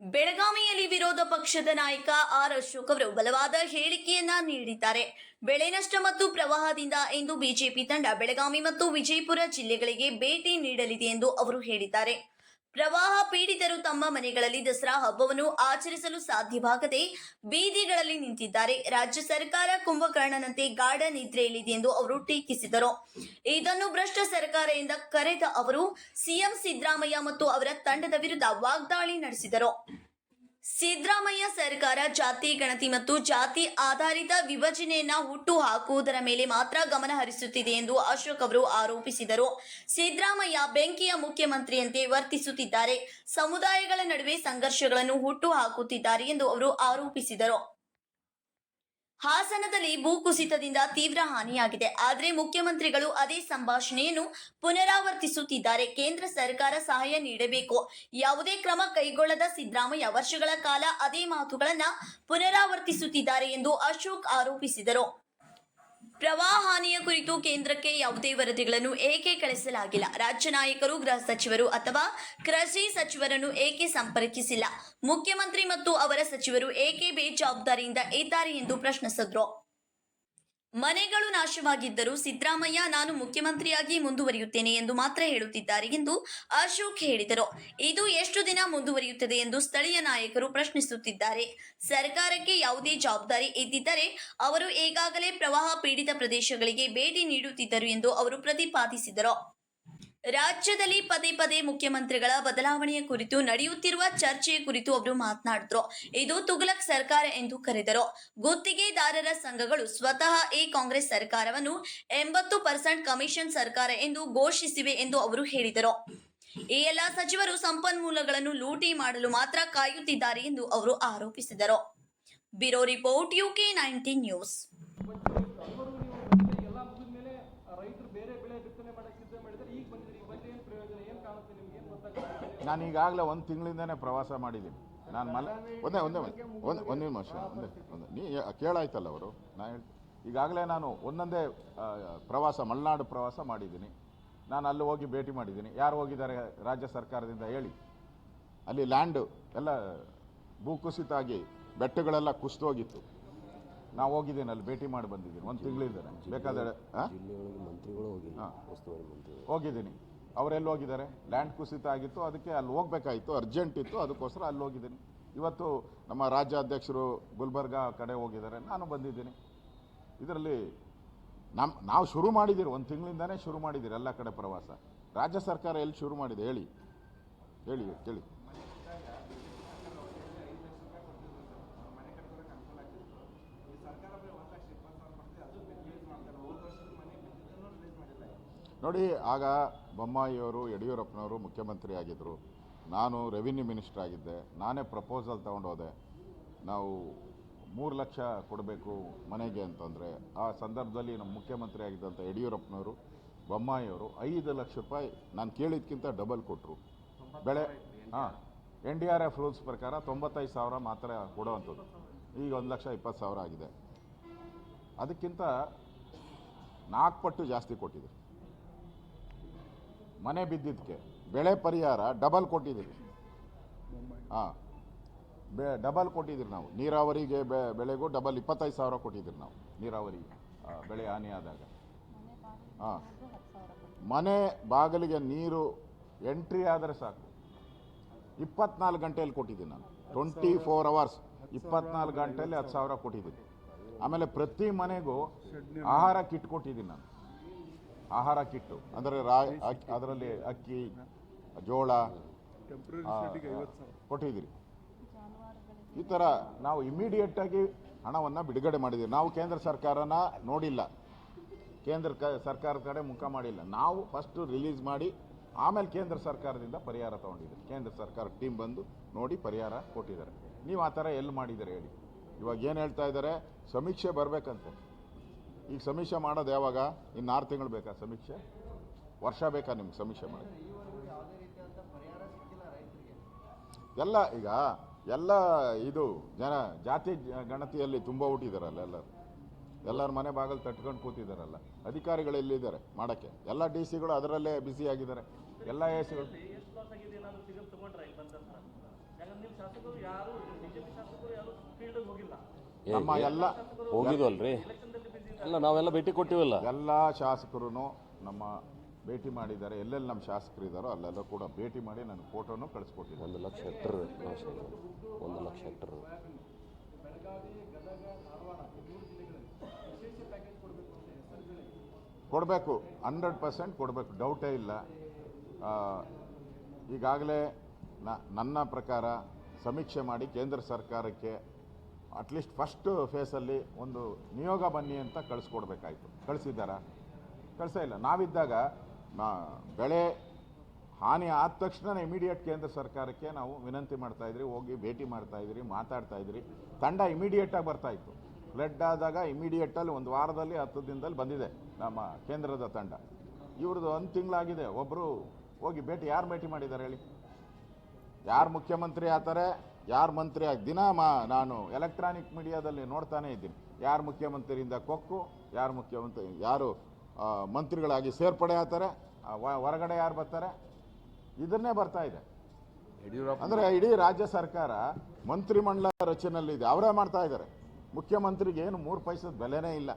ಬೆಳಗಾವಿಯಲ್ಲಿ ವಿರೋಧ ಪಕ್ಷದ ನಾಯಕ ಆರ್ ಅಶೋಕ್ ಅವರು ಬಲವಾದ ಹೇಳಿಕೆಯನ್ನ ನೀಡಿದ್ದಾರೆ. ಬೆಳೆ ನಷ್ಟ ಮತ್ತು ಪ್ರವಾಹದಿಂದ ಇಂದು ಬಿಜೆಪಿ ತಂಡ ಬೆಳಗಾವಿ ಮತ್ತು ವಿಜಯಪುರ ಜಿಲ್ಲೆಗಳಿಗೆ ಭೇಟಿ ನೀಡಲಿದೆ ಎಂದು ಅವರು ಹೇಳಿದ್ದಾರೆ. ಪ್ರವಾಹ ಪೀಡಿತರು ತಮ್ಮ ಮನೆಗಳಲ್ಲಿ ದಸರಾ ಹಬ್ಬವನ್ನು ಆಚರಿಸಲು ಸಾಧ್ಯವಾಗದೆ ಬೀದಿಗಳಲ್ಲಿ ನಿಂತಿದ್ದಾರೆ. ರಾಜ್ಯ ಸರ್ಕಾರ ಕುಂಭಕರ್ಣನಂತೆ ಗಾಢ ನಿದ್ರೆಯಲ್ಲಿದೆ ಎಂದು ಅವರು ಟೀಕಿಸಿದರು. ಇದನ್ನು ಭ್ರಷ್ಟ ಸರ್ಕಾರ ಕರೆದ ಅವರು ಸಿಎಂ ಸಿದ್ದರಾಮಯ್ಯ ಮತ್ತು ಅವರ ತಂಡದ ವಿರುದ್ಧ ವಾಗ್ದಾಳಿ ನಡೆಸಿದರು. ಸಿದ್ದರಾಮಯ್ಯ ಸರ್ಕಾರ ಜಾತಿ ಗಣತಿ ಮತ್ತು ಜಾತಿ ಆಧಾರಿತ ವಿಭಜನೆಯನ್ನ ಹುಟ್ಟು ಹಾಕುವುದರ ಮೇಲೆ ಮಾತ್ರ ಗಮನ ಹರಿಸುತ್ತಿದೆ ಎಂದು ಅಶೋಕ್ ಅವರು ಆರೋಪಿಸಿದರು. ಸಿದ್ದರಾಮಯ್ಯ ಬೆಂಕಿಯ ಮುಖ್ಯಮಂತ್ರಿಯಂತೆ ವರ್ತಿಸುತ್ತಿದ್ದಾರೆ. ಸಮುದಾಯಗಳ ನಡುವೆ ಸಂಘರ್ಷಗಳನ್ನು ಹುಟ್ಟು ಹಾಕುತ್ತಿದ್ದಾರೆ ಎಂದು ಅವರು ಆರೋಪಿಸಿದರು. ಹಾಸನದಲ್ಲಿ ಭೂಕುಸಿತದಿಂದ ತೀವ್ರ ಹಾನಿಯಾಗಿದೆ. ಆದರೆ ಮುಖ್ಯಮಂತ್ರಿಗಳು ಅದೇ ಸಂಭಾಷಣೆಯನ್ನು ಪುನರಾವರ್ತಿಸುತ್ತಿದ್ದಾರೆ. ಕೇಂದ್ರ ಸರ್ಕಾರ ಸಹಾಯ ನೀಡಬೇಕು. ಯಾವುದೇ ಕ್ರಮ ಕೈಗೊಳ್ಳದ ಸಿದ್ದರಾಮಯ್ಯ ವರ್ಷಗಳ ಕಾಲ ಅದೇ ಮಾತುಗಳನ್ನ ಪುನರಾವರ್ತಿಸುತ್ತಿದ್ದಾರೆ ಎಂದು ಅಶೋಕ್ ಆರೋಪಿಸಿದರು. ಪ್ರವಾಹ ಹಾನಿಯ ಕುರಿತು ಕೇಂದ್ರಕ್ಕೆ ಯಾವುದೇ ವರದಿಗಳನ್ನು ಏಕೆ ಕಳಿಸಲಾಗಿಲ್ಲ? ರಾಜ್ಯ ನಾಯಕರು, ಗೃಹ ಸಚಿವರು ಅಥವಾ ಕೃಷಿ ಸಚಿವರನ್ನು ಏಕೆ ಸಂಪರ್ಕಿಸಿಲ್ಲ? ಮುಖ್ಯಮಂತ್ರಿ ಮತ್ತು ಅವರ ಸಚಿವರು ಏಕೆ ಬೇಜವಾಬ್ದಾರಿಯಿಂದ ಇದ್ದಾರೆ ಎಂದು ಪ್ರಶ್ನಿಸಿದ್ರು? ಮನೆಗಳು ನಾಶವಾಗಿದ್ದರೂ ಸಿದ್ದರಾಮಯ್ಯ, ನಾನು ಮುಖ್ಯಮಂತ್ರಿಯಾಗಿ ಮುಂದುವರಿಯುತ್ತೇನೆ ಎಂದು ಮಾತ್ರ ಹೇಳುತ್ತಿದ್ದಾರೆ ಎಂದು ಅಶೋಕ್ ಹೇಳಿದರು. ಇದು ಎಷ್ಟು ದಿನ ಮುಂದುವರಿಯುತ್ತದೆ ಎಂದು ಸ್ಥಳೀಯ ನಾಯಕರು ಪ್ರಶ್ನಿಸುತ್ತಿದ್ದಾರೆ. ಸರ್ಕಾರಕ್ಕೆ ಯಾವುದೇ ಜವಾಬ್ದಾರಿ ಇದ್ದಿದ್ದರೆ ಅವರು ಈಗಾಗಲೇ ಪ್ರವಾಹ ಪೀಡಿತ ಪ್ರದೇಶಗಳಿಗೆ ಭೇಟಿ ನೀಡುತ್ತಿದ್ದರು ಎಂದು ಅವರು ಪ್ರತಿಪಾದಿಸಿದರು. ರಾಜ್ಯದಲ್ಲಿ ಪದೇ ಪದೇ ಮುಖ್ಯಮಂತ್ರಿಗಳ ಬದಲಾವಣೆಯ ಕುರಿತು ನಡೆಯುತ್ತಿರುವ ಚರ್ಚೆಯ ಕುರಿತು ಅವರು ಮಾತನಾಡಿದ್ರು. ಇದು ತುಘಲಕ್ ಸರ್ಕಾರ ಎಂದು ಕರೆದರು. ಗುತ್ತಿಗೆದಾರರ ಸಂಘಗಳು ಸ್ವತಃ ಈ ಕಾಂಗ್ರೆಸ್ ಸರ್ಕಾರವನ್ನು ಎಂಬತ್ತು ಪರ್ಸೆಂಟ್ ಕಮಿಷನ್ ಸರ್ಕಾರ ಎಂದು ಘೋಷಿಸಿವೆ ಎಂದು ಅವರು ಹೇಳಿದರು. ಈ ಎಲ್ಲ ಸಚಿವರು ಸಂಪನ್ಮೂಲಗಳನ್ನು ಲೂಟಿ ಮಾಡಲು ಮಾತ್ರ ಕಾಯುತ್ತಿದ್ದಾರೆ ಎಂದು ಅವರು ಆರೋಪಿಸಿದರು. Bureau report UK nineteen news ಅಲ್ಲಿವರೆಗೂ ನೀವು ಬಂದಿದ್ದೀರಿ ಎಲ್ಲ ಮುಗಿದ ಮೇಲೆ ರೈತರು ಬೇರೆ ಬೆಳೆ ಬಿತ್ತನೆ ಮಾಡಕ್ಕೆ ಸಿದ್ಧ ಮಾಡಿದ್ದಾರೆ ಈಗ ಬಂದಿದ್ದೀರಿ ಈಗ ಬಂದು ಏನು ಪ್ರಯೋಜನ ಏನು ಕಾಣುತ್ತೆ ನಿಮ್ಗೆ ಏನು ಗೊತ್ತಾಗುತ್ತೆ ನಾನು ಈಗಾಗಲೇ ಒಂದು ತಿಂಗಳಿಂದನೇ ಪ್ರವಾಸ ಮಾಡಿದ್ದೀನಿ. ನಾನು ಮಲ ಒಂದೇ ಒಂದೇ ಒಂದು ಒಂದು ನಿಮಿಷ ಒಂದೇ ಒಂದು ನೀ ಕೇಳಾಯ್ತಲ್ಲ ಅವರು? ನಾನು ಹೇಳ್ತೀನಿ ಈಗಾಗಲೇ ನಾನು ಒಂದೊಂದೇ ಪ್ರವಾಸ ಮಲೆನಾಡು ಪ್ರವಾಸ ಮಾಡಿದ್ದೀನಿ. ನಾನು ಅಲ್ಲಿ ಹೋಗಿ ಭೇಟಿ ಮಾಡಿದ್ದೀನಿ. ಯಾರು ಹೋಗಿದ್ದಾರೆ ರಾಜ್ಯ ಸರ್ಕಾರದಿಂದ ಹೇಳಿ. ಅಲ್ಲಿ ಲ್ಯಾಂಡು ಎಲ್ಲ ಭೂಕುಸಿತ ಆಗಿ ಬೆಟ್ಟಗಳೆಲ್ಲ ಕುಸಿದೋಗಿತ್ತು ನಾವು ಹೋಗಿದ್ದೀನಿ ಅಲ್ಲಿ ಭೇಟಿ ಮಾಡಿ ಬಂದಿದ್ದೀನಿ. ಒಂದು ತಿಂಗಳಿದ್ದಾರೆ ಬೇಕಾದರೆ. ಹೋಗಿದ್ದೀನಿ. ಅವರೆಲ್ಲಿ ಹೋಗಿದ್ದಾರೆ? ಲ್ಯಾಂಡ್ ಕುಸಿತ ಆಗಿತ್ತು, ಅದಕ್ಕೆ ಅಲ್ಲಿ ಹೋಗಬೇಕಾಯಿತು ಅರ್ಜೆಂಟ್ ಇತ್ತು, ಅದಕ್ಕೋಸ್ಕರ ಅಲ್ಲಿ ಹೋಗಿದ್ದೀನಿ. ಇವತ್ತು ನಮ್ಮ ರಾಜ್ಯಾಧ್ಯಕ್ಷರು ಗುಲ್ಬರ್ಗಾ ಕಡೆ ಹೋಗಿದ್ದಾರೆ, ನಾನು ಬಂದಿದ್ದೀನಿ. ಇದರಲ್ಲಿ ನಮ್ಮ ನಾವು ಶುರು ಮಾಡಿದ್ದೀರಿ, ಒಂದು ತಿಂಗಳಿಂದನೇ ಶುರು ಮಾಡಿದ್ದೀರಿ, ಎಲ್ಲ ಕಡೆ ಪ್ರವಾಸ. ರಾಜ್ಯ ಸರ್ಕಾರ ಎಲ್ಲಿ ಶುರು ಮಾಡಿದೆ ಹೇಳಿ? ಹೇಳಿ, ಕೇಳಿ. ನೋಡಿ, ಆಗ ಬೊಮ್ಮಾಯಿಯವರು, ಯಡಿಯೂರಪ್ಪನವರು ಮುಖ್ಯಮಂತ್ರಿ ಆಗಿದ್ದರು ನಾನು ರೆವಿನ್ಯೂ ಮಿನಿಸ್ಟರ್ ಆಗಿದ್ದೆ. ನಾನೇ ಪ್ರಪೋಸಲ್ ತೊಗೊಂಡೋದೆ. ನಾವು ಮೂರು ಲಕ್ಷ ಕೊಡಬೇಕು ಮನೆಗೆ ಅಂತಂದರೆ, ಆ ಸಂದರ್ಭದಲ್ಲಿ ನಮ್ಮ ಮುಖ್ಯಮಂತ್ರಿ ಆಗಿದ್ದಂಥ ಯಡಿಯೂರಪ್ಪನವರು, ಬೊಮ್ಮಾಯಿಯವರು ಐದು ಲಕ್ಷ ರೂಪಾಯಿ ನಾನು ಕೇಳಿದ್ಕಿಂತ ಡಬಲ್ ಕೊಟ್ಟರು ಬೆಳೆ, ಹಾಂ, N D R F rules ಪ್ರಕಾರ ತೊಂಬತ್ತೈದು ಸಾವಿರ ಮಾತ್ರ ಕೊಡೋವಂಥದ್ದು. ಈಗ ಒಂದು ಲಕ್ಷ ಇಪ್ಪತ್ತು ಸಾವಿರ ಆಗಿದೆ. ಅದಕ್ಕಿಂತ ನಾಲ್ಕು ಪಟ್ಟು ಜಾಸ್ತಿ ಕೊಟ್ಟಿದ್ರು. ಮನೆ ಬಿದ್ದಿದ್ದಕ್ಕೆ. ಬೆಳೆ ಪರಿಹಾರ ಡಬಲ್ ಕೊಟ್ಟಿದ್ದೀವಿ ಹಾಂ. ಬೆ ಡಬಲ್ ಕೊಟ್ಟಿದ್ದೀರಿ ನಾವು. ನೀರಾವರಿಗೆ ಬೆ ಬೆಳೆಗೂ ಡಬಲ್ ಇಪ್ಪತ್ತೈದು ಸಾವಿರ ಕೊಟ್ಟಿದ್ದೀರಿ ನಾವು ನೀರಾವರಿಗೆ. ಬೆಳೆ ಹಾನಿ ಆದಾಗ. ಹಾಂ. ಮನೆ ಬಾಗಿಲಿಗೆ ನೀರು ಎಂಟ್ರಿ ಆದರೆ ಸಾಕು. ಇಪ್ಪತ್ನಾಲ್ಕು ಗಂಟೆಯಲ್ಲಿ ಕೊಟ್ಟಿದ್ದೀನಿ ನಾನು. ಟ್ವೆಂಟಿ ಫೋರ್ ಅವರ್ಸ್ ಇಪ್ಪತ್ನಾಲ್ಕು ಗಂಟೆಯಲ್ಲಿ ಹತ್ತು ಸಾವಿರ ಕೊಟ್ಟಿದ್ದೀನಿ. ಆಮೇಲೆ ಪ್ರತಿ ಮನೆಗೂ ಆಹಾರ ಕಿಟ್ ಕೊಟ್ಟಿದ್ದೀನಿ ನಾನು. ಆಹಾರ ಕಿಟ್ಟು, ಅಂದರೆ ರಾ ಅದರಲ್ಲಿ ಅಕ್ಕಿ, ಜೋಳ ಕೊಟ್ಟಿದ್ದೀರಿ. ಈ ಥರ ನಾವು ಇಮಿಡಿಯೇಟಾಗಿ ಹಣವನ್ನು ಬಿಡುಗಡೆ ಮಾಡಿದ್ದೀವಿ. ನಾವು ಕೇಂದ್ರ ಸರ್ಕಾರನ ನೋಡಿಲ್ಲ. ಕೇಂದ್ರ ಕ ಸರ್ಕಾರದ ಕಡೆ ಮುಖ ಮಾಡಿಲ್ಲ. ನಾವು ಫಸ್ಟು ರಿಲೀಸ್ ಮಾಡಿ, ಆಮೇಲೆ ಕೇಂದ್ರ ಸರ್ಕಾರದಿಂದ ಪರಿಹಾರ ತೊಗೊಂಡಿದ್ದೀವಿ. ಕೇಂದ್ರ ಸರ್ಕಾರ ಟೀಮ್ ಬಂದು ನೋಡಿ ಪರಿಹಾರ ಕೊಟ್ಟಿದ್ದಾರೆ. ನೀವು ಆ ಥರ ಎಲ್ಲಿ ಮಾಡಿದ್ದೀರಿ ಹೇಳಿ. ಇವಾಗ ಏನು ಹೇಳ್ತಾ ಇದ್ದಾರೆ? ಸಮೀಕ್ಷೆ ಬರಬೇಕಂತೆ. ಈಗ ಸಮೀಕ್ಷೆ ಮಾಡೋದು ಯಾವಾಗ? ಇನ್ನು ಆರು ತಿಂಗಳು ಬೇಕಾ ಸಮೀಕ್ಷೆ? ವರ್ಷ ಬೇಕಾ ನಿಮ್ಗೆ ಸಮೀಕ್ಷೆ ಮಾಡಿ ಎಲ್ಲ ಈಗ ಎಲ್ಲ ಇದು ಜನ ಜಾತಿ ಗಣತಿಯಲ್ಲಿ ತುಂಬ ಹುಟ್ಟಿದಾರಲ್ಲ ಎಲ್ಲರೂ. ಎಲ್ಲರ ಮನೆ ಬಾಗಿಲು ತಟ್ಕೊಂಡು ಕೂತಿದ್ದಾರಲ್ಲ ಅಧಿಕಾರಿಗಳು ಎಲ್ಲಿದ್ದಾರೆ ಮಾಡೋಕ್ಕೆ? ಎಲ್ಲ ಡಿ ಸಿಗಳು ಅದರಲ್ಲೇ ಬ್ಯುಸಿ ಆಗಿದ್ದಾರೆ. ಎಲ್ಲ ಎ ಸಿಗಳು. ನಿಮ್ಮ ಶಾಸಕರು ಶಾಸಕರು ಯಾರು ಬಿಜೆಪಿ ಶಾಸಕರು ಯಾರು ಫೀಲ್ಡ್ ಹೋಗಿಲ್ಲ. ನಮ್ಮ ಏ, ಎಲ್ಲ ಹೋಗಿದ್ವಲ್ರಿ? ಅಲ್ಲ ನಾವೆಲ್ಲ ಭೇಟಿ ಕೊಟ್ಟಿವಲ್ಲ? ಎಲ್ಲ ಶಾಸಕರು ನಮ್ಮ ಭೇಟಿ ಮಾಡಿದ್ದಾರೆ. ಎಲ್ಲೆಲ್ಲಿ ನಮ್ಮ ಶಾಸಕರು ಇದ್ದಾರೋ ಅಲ್ಲೆಲ್ಲ ಕೂಡ ಭೇಟಿ ಮಾಡಿ ನನ್ನ ಫೋಟೋನು ಕಳಿಸ್ಕೊಟ್ಟಿದ್ದಾರೆ. ಒಂದು ಲಕ್ಷ ಹೆಕ್ಟರ್. ಒಂದು ಲಕ್ಷ ಹೆಕ್ಟರ್. ಕೊಡಬೇಕು ಹಂಡ್ರೆಡ್ ಪರ್ಸೆಂಟ್ ಕೊಡಬೇಕು ಡೌಟೇ ಇಲ್ಲ. ಈಗಾಗಲೇ ನ- ನನ್ನ ಪ್ರಕಾರ ಸಮೀಕ್ಷೆ ಮಾಡಿ ಕೇಂದ್ರ ಸರ್ಕಾರಕ್ಕೆ ಅಟ್ಲೀಸ್ಟ್ ಫಸ್ಟ್ ಫೇಸಲ್ಲಿ ಒಂದು ನಿಯೋಗ ಬನ್ನಿ ಅಂತ ಕಳಿಸ್ಕೊಡ್ಬೇಕಾಯ್ತು. ಕಳಿಸಿದ್ದಾರಾ? ಕಳಿಸೇ ಇಲ್ಲ. ನಾವಿದ್ದಾಗ ಬೆಳೆ ಹಾನಿ ಆದ ತಕ್ಷಣ ಇಮಿಡಿಯೇಟ್ ಕೇಂದ್ರ ಸರ್ಕಾರಕ್ಕೆ ನಾವು ವಿನಂತಿ ಮಾಡ್ತಾ ಇದ್ರಿ, ಹೋಗಿ ಭೇಟಿ ಮಾಡ್ತಾ ಇದ್ರಿ, ಮಾತಾಡ್ತಾ ಇದ್ರಿ. ತಂಡ ಇಮಿಡಿಯೇಟಾಗಿ ಬರ್ತಾ ಇತ್ತು. ಫ್ಲಡ್ ಆದಾಗ ಇಮಿಡಿಯೇಟಲ್ಲಿ ಒಂದು ವಾರದಲ್ಲಿ, ಹತ್ತು ದಿನದಲ್ಲಿ ಬಂದಿದೆ ನಮ್ಮ ಕೇಂದ್ರದ ತಂಡ. ಇವ್ರದ್ದು ಒಂದು ತಿಂಗಳಾಗಿದೆ. ಒಬ್ಬರು ಹೋಗಿ ಭೇಟಿ, ಯಾರು ಭೇಟಿ ಮಾಡಿದ್ದಾರೆ ಹೇಳಿ? ಯಾರು ಮುಖ್ಯಮಂತ್ರಿ ಆಗ್ತಾರೆ ಯಾರು ಮಂತ್ರಿ ಆಗಿ ದಿನ ಮಾ ನಾನು ಎಲೆಕ್ಟ್ರಾನಿಕ್ ಮೀಡಿಯಾದಲ್ಲಿ ನೋಡ್ತಾನೇ ಇದ್ದೀನಿ. ಯಾರು ಮುಖ್ಯಮಂತ್ರಿಯಿಂದ ಕೊಕ್ಕು ಯಾರು ಮುಖ್ಯಮಂತ್ರಿ ಯಾರು ಮಂತ್ರಿಗಳಾಗಿ ಸೇರ್ಪಡೆ ಆಗ್ತಾರೆ ಹೊರಗಡೆ ಯಾರು ಬರ್ತಾರೆ? ಇದನ್ನೇ ಬರ್ತಾ ಇದೆ. ಯಡಿಯೂರಪ್ಪ ಅಂದರೆ ಇಡೀ ರಾಜ್ಯ ಸರ್ಕಾರ ಮಂತ್ರಿಮಂಡಲ ರಚನೆಯಲ್ಲಿದೆ. ಅವರೇ ಮಾಡ್ತಾ ಇದ್ದಾರೆ. ಮುಖ್ಯಮಂತ್ರಿಗೆ ಏನು ಮೂರು ಪೈಸದ ಬೆಲೆನೇ ಇಲ್ಲ.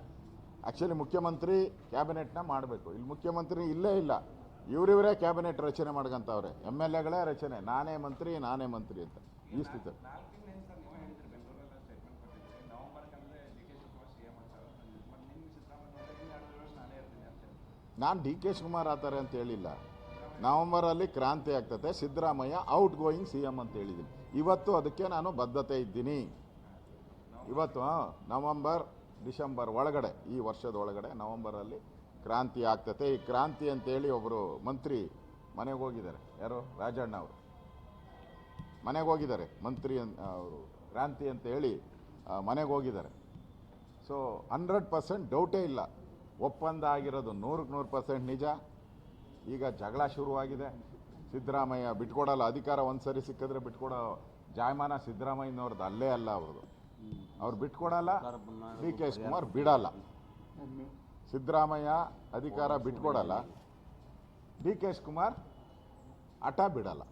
ಆ್ಯಕ್ಚುಲಿ ಮುಖ್ಯಮಂತ್ರಿ ಕ್ಯಾಬಿನೆಟ್ನ ಮಾಡಬೇಕು. ಇಲ್ಲಿ ಮುಖ್ಯಮಂತ್ರಿ ಇಲ್ಲೇ ಇಲ್ಲ. ಇವರಿವರೇ ಕ್ಯಾಬಿನೆಟ್ ರಚನೆ ಮಾಡ್ಕಂತವ್ರೆ. ಎಂ ಎಲ್ ಎಗಳೇ ರಚನೆ. ನಾನೇ ಮಂತ್ರಿ ನಾನೇ ಮಂತ್ರಿ ಅಂತ. ನಾನು ಡಿ ಕೆ ಶಿವಕುಮಾರ್ ಆತಾರೆ ಅಂತ ಹೇಳಿಲ್ಲ. ನವೆಂಬರಲ್ಲಿ ಕ್ರಾಂತಿ ಆಗ್ತದೆ Siddaramaiah out going C M ಅಂತ ಹೇಳಿದ್ದೀನಿ. ಇವತ್ತು ಅದಕ್ಕೆ ನಾನು ಬದ್ಧತೆ ಇದ್ದೀನಿ. ಇವತ್ತು ನವೆಂಬರ್, ಡಿಸೆಂಬರ್ ಒಳಗಡೆ, ಈ ವರ್ಷದ ಒಳಗಡೆ ನವಂಬರಲ್ಲಿ ಕ್ರಾಂತಿ ಆಗ್ತದೆ ಈ ಕ್ರಾಂತಿ ಅಂತೇಳಿ ಒಬ್ಬರು ಮಂತ್ರಿ ಮನೆಗೆ ಹೋಗಿದ್ದಾರೆ. ಯಾರು? ರಾಜಣ್ಣ ಅವರು. ಮನೆಗೆ ಹೋಗಿದ್ದಾರೆ. ಮಂತ್ರಿ ಅವರು, ಕ್ರಾಂತಿ ಅಂತ ಹೇಳಿ ಮನೆಗೆ ಹೋಗಿದ್ದಾರೆ. ಸೊ ಹಂಡ್ರೆಡ್ ಪರ್ಸೆಂಟ್ ಡೌಟೇ ಇಲ್ಲ. ಒಪ್ಪಂದ ಆಗಿರೋದು ನೂರಕ್ಕೆ ನೂರು ಪರ್ಸೆಂಟ್ ನಿಜ. ಈಗ ಜಗಳ ಶುರುವಾಗಿದೆ. ಸಿದ್ದರಾಮಯ್ಯ ಬಿಟ್ಕೊಡಲ್ಲ, ಅಧಿಕಾರ ಒಂದು ಸರಿ ಸಿಕ್ಕಿದ್ರೆ ಬಿಟ್ಕೊಡೋ ಜಾಯಮಾನ ಸಿದ್ದರಾಮಯ್ಯನವ್ರದ್ದು ಅಲ್ಲೇ ಅಲ್ಲ ಅವ್ರದ್ದು. ಅವ್ರು ಬಿಟ್ಕೊಡಲ್ಲ, ಡಿ ಕೆ ಕುಮಾರ್ ಬಿಡಲ್ಲ. ಸಿದ್ದರಾಮಯ್ಯ ಅಧಿಕಾರ ಬಿಟ್ಕೊಡಲ್ಲ, ಡಿ ಕೆ ಶಿವಕುಮಾರ್ ಹಠ ಬಿಡಲ್ಲ.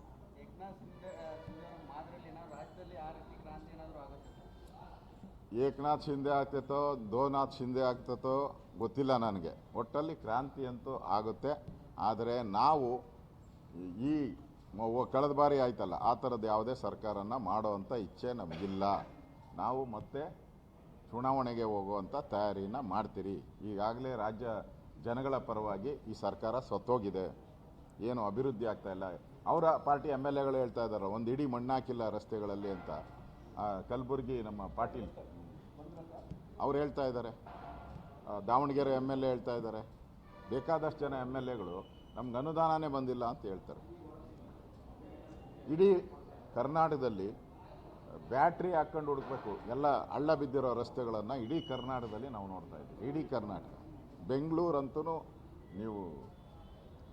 ಏಕನಾಥ್ ಶಿಂದೆ ಆಗ್ತೈತೋ, ದೋನಾಥ್ ಶಿಂದೆ ಆಗ್ತೈತೋ ಗೊತ್ತಿಲ್ಲ ನನಗೆ. ಒಟ್ಟಲ್ಲಿ ಕ್ರಾಂತಿ ಅಂತೂ ಆಗುತ್ತೆ. ಆದರೆ ನಾವು ಈ ಕಳೆದ ಬಾರಿ ಆಯ್ತಲ್ಲ, ಆ ಥರದ್ದು ಯಾವುದೇ ಸರ್ಕಾರನ ಮಾಡೋವಂಥ ಇಚ್ಛೆ ನಮಗಿಲ್ಲ. ನಾವು ಮತ್ತೆ ಚುನಾವಣೆಗೆ ಹೋಗುವಂಥ ತಯಾರಿನ ಮಾಡ್ತೀರಿ. ಈಗಾಗಲೇ ರಾಜ್ಯ ಜನಗಳ ಪರವಾಗಿ ಈ ಸರ್ಕಾರ ಸತ್ತೋಗಿದೆ. ಏನು ಅಭಿವೃದ್ಧಿ ಆಗ್ತಾ ಇಲ್ಲ. ಅವರ ಪಾರ್ಟಿ ಎಂ ಎಲ್ ಎಗಳು ಹೇಳ್ತಾ ಇದ್ದಾರೆ ಒಂದು ಇಡೀ ಮಣ್ಣಾಕಿಲ್ಲ ರಸ್ತೆಗಳಲ್ಲಿ ಅಂತ. ಕಲಬುರಗಿ ನಮ್ಮ ಪಾಟೀಲ್ ಅವ್ರು ಹೇಳ್ತಾ ಇದ್ದಾರೆ. ದಾವಣಗೆರೆ ಎಂ ಎಲ್ ಎ ಹೇಳ್ತಾ ಇದ್ದಾರೆ. ಬೇಕಾದಷ್ಟು ಜನ ಎಂ ಎಲ್ ಎಗಳು ನಮ್ಗೆ ಅನುದಾನನೇ ಬಂದಿಲ್ಲ ಅಂತ ಹೇಳ್ತಾರೆ. ಇಡೀ ಕರ್ನಾಟಕದಲ್ಲಿ ಬ್ಯಾಟ್ರಿ ಹಾಕ್ಕೊಂಡು ಹುಡುಕ್ಬೇಕು, ಎಲ್ಲ ಹಳ್ಳ ಬಿದ್ದಿರೋ ರಸ್ತೆಗಳನ್ನು ಇಡೀ ಕರ್ನಾಟಕದಲ್ಲಿ ನಾವು ನೋಡ್ತಾ ಇದ್ದೀವಿ. ಇಡೀ ಕರ್ನಾಟಕ. ಬೆಂಗಳೂರಂತೂ ನೀವು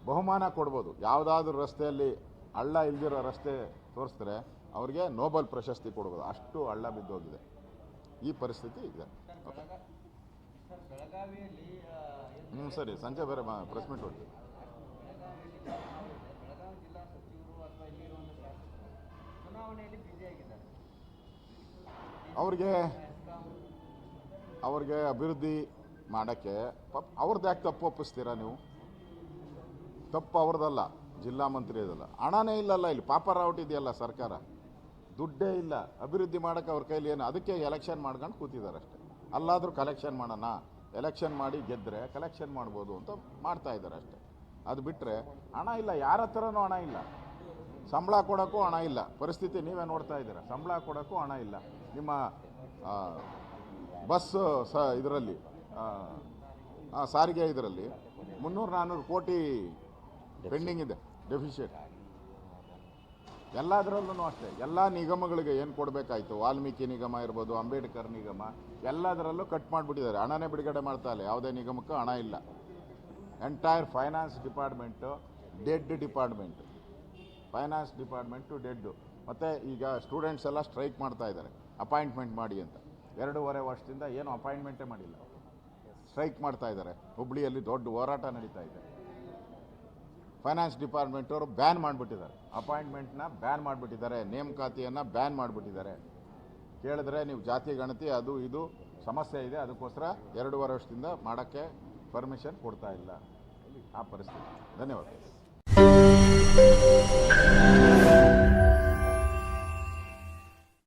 ಬಹುಮಾನ ಕೊಡ್ಬೋದು. ಯಾವುದಾದ್ರೂ ರಸ್ತೆಯಲ್ಲಿ ಹಳ್ಳ ಇಲ್ದಿರೋ ರಸ್ತೆ ತೋರಿಸಿದ್ರೆ ಅವ್ರಿಗೆ ನೋಬಲ್ ಪ್ರಶಸ್ತಿ ಕೊಡೋದು ಅಷ್ಟು ಹಳ್ಳ ಬಿದ್ದೋಗಿದೆ. ಈ ಪರಿಸ್ಥಿತಿ ಇದೆ. ಹ್ಞೂ ಸರಿ ಸಂಜೆ ಬೇರೆ ಪ್ರೆಸ್ ಮೀಟ್ ಹೊಡ್ತೀವಿ ಬ್ಯುಸಿಯಾಗಿದ್ದಾರೆ ಅವ್ರಿಗೆ ಅವ್ರಿಗೆ ಅಭಿವೃದ್ಧಿ ಮಾಡೋಕ್ಕೆ ಪಪ್ ಅವ್ರದ್ದು ಯಾಕೆ ತಪ್ಪು ಒಪ್ಪಿಸ್ತೀರಾ ನೀವು? ತಪ್ಪು ಅವ್ರದ್ದಲ್ಲ ಜಿಲ್ಲಾ ಮಂತ್ರಿ ಇದಲ್ಲ ಹಣನೇ ಇಲ್ಲಲ್ಲ ಇಲ್ಲಿ. ಪಾಪರಾವಟ್ ಇದೆಯಲ್ಲ ಸರ್ಕಾರ. ದುಡ್ಡೇ ಇಲ್ಲ. ಅಭಿವೃದ್ಧಿ ಮಾಡೋಕ್ಕೆ ಅವ್ರ ಕೈಲಿ ಏನು ಅದಕ್ಕೆ ಎಲೆಕ್ಷನ್ ಮಾಡ್ಕೊಂಡು ಕೂತಿದ್ದಾರೆ ಅಷ್ಟೇ. ಅಲ್ಲಾದರೂ ಕಲೆಕ್ಷನ್ ಮಾಡೋಣ ಎಲೆಕ್ಷನ್ ಮಾಡಿ ಗೆದ್ದರೆ ಕಲೆಕ್ಷನ್ ಮಾಡ್ಬೋದು ಅಂತ ಮಾಡ್ತಾ ಇದ್ದಾರೆ ಅಷ್ಟೇ. ಅದು ಬಿಟ್ಟರೆ ಹಣ ಇಲ್ಲ ಯಾರ ಹತ್ರನೂ ಹಣ ಇಲ್ಲ. ಸಂಬಳ ಕೊಡೋಕ್ಕೂ ಹಣ ಇಲ್ಲ. ಪರಿಸ್ಥಿತಿ ನೀವೇ ನೋಡ್ತಾ ಇದ್ದೀರ. ಸಂಬಳ ಕೊಡೋಕ್ಕೂ ಹಣ ಇಲ್ಲ. ನಿಮ್ಮ ಬಸ್ ಸ ಇದರಲ್ಲಿ ಸಾರಿಗೆ ಇದರಲ್ಲಿ ಮುನ್ನೂರು ನಾನ್ನೂರು ಕೋಟಿ ಪೆಂಡಿಂಗ್ ಇದೆ ಡೆಫಿಷಿಯಟ್. ಎಲ್ಲದರಲ್ಲೂ ಅಷ್ಟೇ, ಎಲ್ಲ ನಿಗಮಗಳಿಗೆ ಏನು ಕೊಡಬೇಕಾಯ್ತು? ವಾಲ್ಮೀಕಿ ನಿಗಮ ಇರ್ಬೋದು, ಅಂಬೇಡ್ಕರ್ ನಿಗಮ, ಎಲ್ಲದರಲ್ಲೂ ಕಟ್ ಮಾಡಿಬಿಟ್ಟಿದ್ದಾರೆ. ಹಣನೇ ಬಿಡುಗಡೆ ಮಾಡ್ತಾ ಇಲ್ಲ, ಯಾವುದೇ ನಿಗಮಕ್ಕೂ ಹಣ ಇಲ್ಲ. Entire finance department dead department finance department dead ಮತ್ತು ಈಗ ಸ್ಟೂಡೆಂಟ್ಸ್ ಎಲ್ಲ ಸ್ಟ್ರೈಕ್ ಮಾಡ್ತಾ ಇದ್ದಾರೆ. ಅಪಾಯಿಂಟ್ಮೆಂಟ್ ಮಾಡಿ ಅಂತ. ಎರಡೂವರೆ ವರ್ಷದಿಂದ ಏನು ಅಪಾಯಿಂಟ್ಮೆಂಟೇ ಮಾಡಿಲ್ಲ. ಸ್ಟ್ರೈಕ್ ಮಾಡ್ತಾ ಇದ್ದಾರೆ. ಹುಬ್ಬಳ್ಳಿಯಲ್ಲಿ ದೊಡ್ಡ ಹೋರಾಟ ನಡೀತಾ ಇದೆ. ಫೈನಾನ್ಸ್ ಡಿಪಾರ್ಟ್ಮೆಂಟವರು ಬ್ಯಾನ್ ಮಾಡಿಬಿಟ್ಟಿದ್ದಾರೆ. ಅಪಾಯಿಂಟ್ಮೆಂಟ್ನ ಬ್ಯಾನ್ ಮಾಡಿಬಿಟ್ಟಿದ್ದಾರೆ. ನೇಮಕಾತಿಯನ್ನು ಬ್ಯಾನ್ ಮಾಡಿಬಿಟ್ಟಿದ್ದಾರೆ. ಕೇಳಿದ್ರೆ ನೀವು ಜಾತಿ, ಗಣತಿ, ಅದು, ಇದು ಸಮಸ್ಯೆ ಇದೆ. ಅದಕ್ಕೋಸ್ಕರ ಎರಡೂವರೆ ವರ್ಷದಿಂದ ಮಾಡೋಕ್ಕೆ ಪರ್ಮಿಷನ್ ಕೊಡ್ತಾ ಇಲ್ಲ. ಆ ಪರಿಸ್ಥಿತಿ. ಧನ್ಯವಾದ.